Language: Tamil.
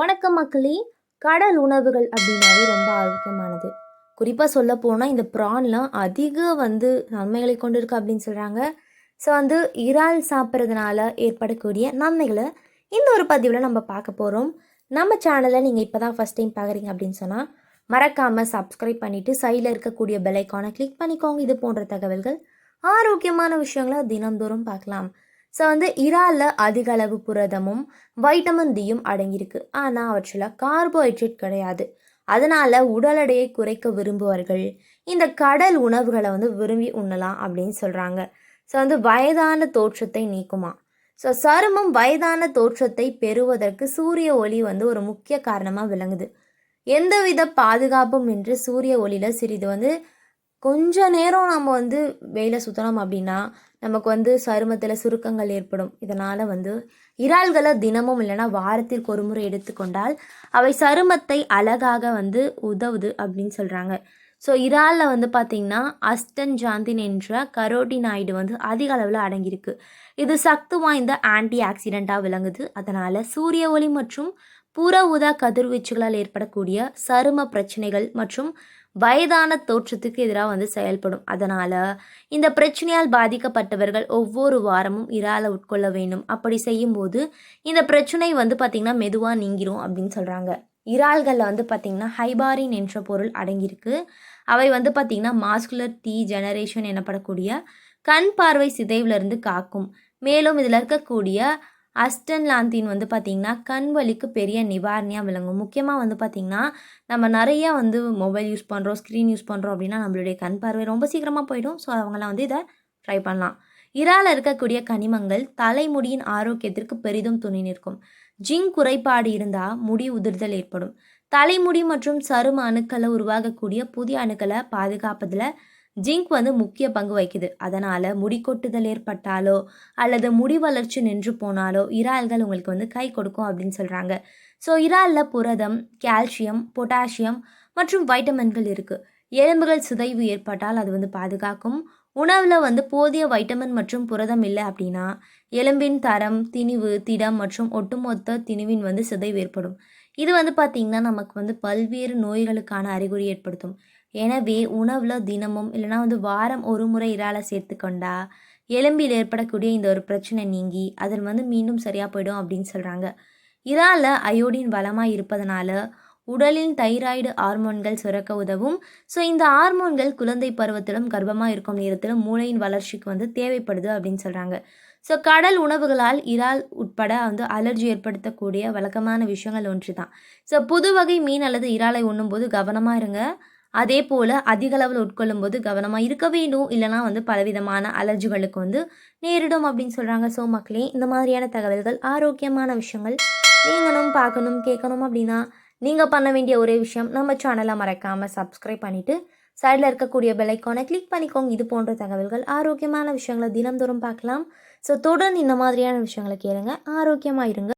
வணக்கம் மக்களே. கடல் உணவுகள் அப்படின்னாவே ரொம்ப ஆரோக்கியமானது. குறிப்பாக சொல்ல போனால் இந்த ப்ரான்லாம் அதிக வந்து நன்மைகளை கொண்டு இருக்கு அப்படின்னு சொல்கிறாங்க ஸோ வந்து இறால் சாப்பிட்றதுனால ஏற்படக்கூடிய நன்மைகளை இந்த ஒரு பதிவில் நம்ம பார்க்க போகிறோம் நம்ம சேனலை நீங்கள் இப்போ தான் ஃபஸ்ட் டைம் பார்க்குறீங்க அப்படின்னு சொன்னால் மறக்காமல் சப்ஸ்கிரைப் பண்ணிவிட்டு சைடில் இருக்கக்கூடிய பெலைக்கானை கிளிக் பண்ணிக்கோங்க. இது போன்ற தகவல்கள் ஆரோக்கியமான விஷயங்களை தினந்தோறும் பார்க்கலாம். ஸோ வந்து இறாலில் அதிக அளவு புரதமும் வைட்டமின் டியும் அடங்கியிருக்கு. ஆனால் அவற்றில் கார்போஹைட்ரேட் கிடையாது. அதனால் உடல் எடையை குறைக்க விரும்புவார்கள். இந்த கடல் உணவுகளை வந்து விரும்பி உண்ணலாம் அப்படின்னு சொல்கிறாங்க ஸோ வந்து வயதான தோற்றத்தை நீக்குமா? ஸோ சருமம் வயதான தோற்றத்தை பெறுவதற்கு சூரிய ஒளி வந்து ஒரு முக்கிய காரணமாக விளங்குது. எந்தவித பாதுகாப்பும் இன்றி சூரிய ஒளியில் சிறிது வந்து கொஞ்ச நேரம் நம்ம வந்து வெயில சுற்றணும் அப்படின்னா நமக்கு வந்து சருமத்தில் சுருக்கங்கள் ஏற்படும். இதனால் வந்து இறால்களை தினமும் இல்லைன்னா வாரத்திற்கு ஒரு முறை எடுத்துக்கொண்டால் அவை சருமத்தை அழகாக வந்து உதவுது அப்படின்னு சொல்கிறாங்க ஸோ இறாலில் வந்து பார்த்திங்கன்னா அஸ்டன் ஜாந்தின் என்ற கரோட்டினாய்டு வந்து அதிக அளவில் அடங்கியிருக்கு. இது சக்தி வாய்ந்த ஆன்டி ஆக்சிடெண்ட்டாக விளங்குது. அதனால் சூரிய ஒளி மற்றும் புற ஊதா கதிர்வீச்சுகளால் ஏற்படக்கூடிய சரும பிரச்சனைகள் மற்றும் வயதான தோற்றத்துக்கு எதிராக வந்து செயல்படும். அதனால் இந்த பிரச்சனையால் பாதிக்கப்பட்டவர்கள் ஒவ்வொரு வாரமும் இறாலை உட்கொள்ள வேண்டும். அப்படி செய்யும்போது இந்த பிரச்சனை வந்து பார்த்திங்கன்னா மெதுவாக நீங்கிரும் அப்படின்னு சொல்கிறாங்க இறால்களில் வந்து பார்த்திங்கன்னா ஹைபாரின் என்ற பொருள் அடங்கியிருக்கு. அவை வந்து பார்த்திங்கன்னா மாஸ்குலர் டி ஜெனரேஷன் எனப்படக்கூடிய கண் பார்வை சிதைவிலிருந்து காக்கும். மேலும் இதில் இருக்கக்கூடிய அஸ்டன்லாந்தின் வந்து பார்த்திங்கன்னா கண் வலிக்கு பெரிய நிவாரணியாக விளங்கும். முக்கியமாக வந்து பார்த்திங்கன்னா நம்ம நிறைய வந்து மொபைல் யூஸ் பண்ணுறோம் ஸ்க்ரீன் யூஸ் பண்ணுறோம் அப்படின்னா நம்மளுடைய கண் பார்வை ரொம்ப சீக்கிரமாக போயிடும். ஸோ அவங்களாம் வந்து இதை ட்ரை பண்ணலாம். இறால் இருக்கக்கூடிய கனிமங்கள் தலைமுடியின் ஆரோக்கியத்திற்கு பெரிதும் துணை நிற்கும். ஜிங்க் குறைபாடு இருந்தால் முடி உதிர்தல் ஏற்படும். தலைமுடி மற்றும் சரும அணுக்களை உருவாகக்கூடிய புதிய அணுக்களை பாதுகாப்பதில் ஜிங்க் வந்து முக்கிய பங்கு வகிக்குது. அதனால் முடி கொட்டுதல் ஏற்பட்டாலோ அல்லது முடி வளர்ச்சி நின்று போனாலோ இறால்கள் உங்களுக்கு வந்து கை கொடுக்கும் அப்படின்னு சொல்கிறாங்க ஸோ இறாலில் புரதம் கால்சியம் பொட்டாசியம் மற்றும் வைட்டமின்கள் இருக்குது எலும்புகள் சிதைவு ஏற்பட்டால் அது வந்து பாதுகாக்கும். உணவில் வந்து போதிய வைட்டமின் மற்றும் புரதம் இல்லை அப்படின்னா எலும்பின் தரம் திணிவு திடம் மற்றும் ஒட்டுமொத்த திணிவின் வந்து சிதைவு ஏற்படும். இது வந்து பார்த்திங்கன்னா நமக்கு வந்து பல்வேறு நோய்களுக்கான அறிகுறி ஏற்படுத்தும். எனவே உணவில் தினமும் இல்லைனா வந்து வாரம் ஒரு முறை இறாலை சேர்த்துக்கொண்டா எலும்பில் ஏற்படக்கூடிய இந்த ஒரு பிரச்சனை நீங்கி அதில் வந்து மீண்டும் சரியாக போயிடும் அப்படின்னு சொல்கிறாங்க இறாலில் அயோடின் பலமாக இருப்பதனால உடலின் தைராய்டு ஹார்மோன்கள் சுரக்க உதவும். ஸோ இந்த ஹார்மோன்கள் குழந்தை பருவத்திலும் கர்ப்பமாக இருக்கும் நேரத்திலும் மூளையின் வளர்ச்சிக்கு வந்து தேவைப்படுது அப்படின்னு சொல்கிறாங்க ஸோ கடல் உணவுகளால் இறால் உட்பட வந்து அலர்ஜி ஏற்படுத்தக்கூடிய வழக்கமான விஷயங்கள் ஒன்று தான் ஸோ புது வகை மீன் அல்லது இறாலை உண்ணும்போது கவனமாக இருங்க. அதே போல் அதிக அளவில் உட்கொள்ளும் போது கவனமாக இருக்க வேண்டும். இல்லைனா வந்து பலவிதமான அலர்ஜிகளுக்கு வந்து நேரிடும் அப்படின்னு சொல்கிறாங்க ஸோ மக்களே இந்த மாதிரியான தகவல்கள் ஆரோக்கியமான விஷயங்கள். நீங்களும் பார்க்கணும் கேட்கணும் அப்படின்னா நீங்கள் பண்ண வேண்டிய ஒரே விஷயம் நம்ம சேனலை மறக்காமல் சப்ஸ்கிரைப் பண்ணிவிட்டு சைடில் இருக்கக்கூடிய பெலைக்கானை கிளிக் பண்ணிக்கோங்க. இது போன்ற தகவல்கள் ஆரோக்கியமான விஷயங்களை தினந்தோறும் பார்க்கலாம். ஸோ தொடர்ந்து இந்த மாதிரியான விஷயங்களை கேளுங்க. ஆரோக்கியமாக இருங்க.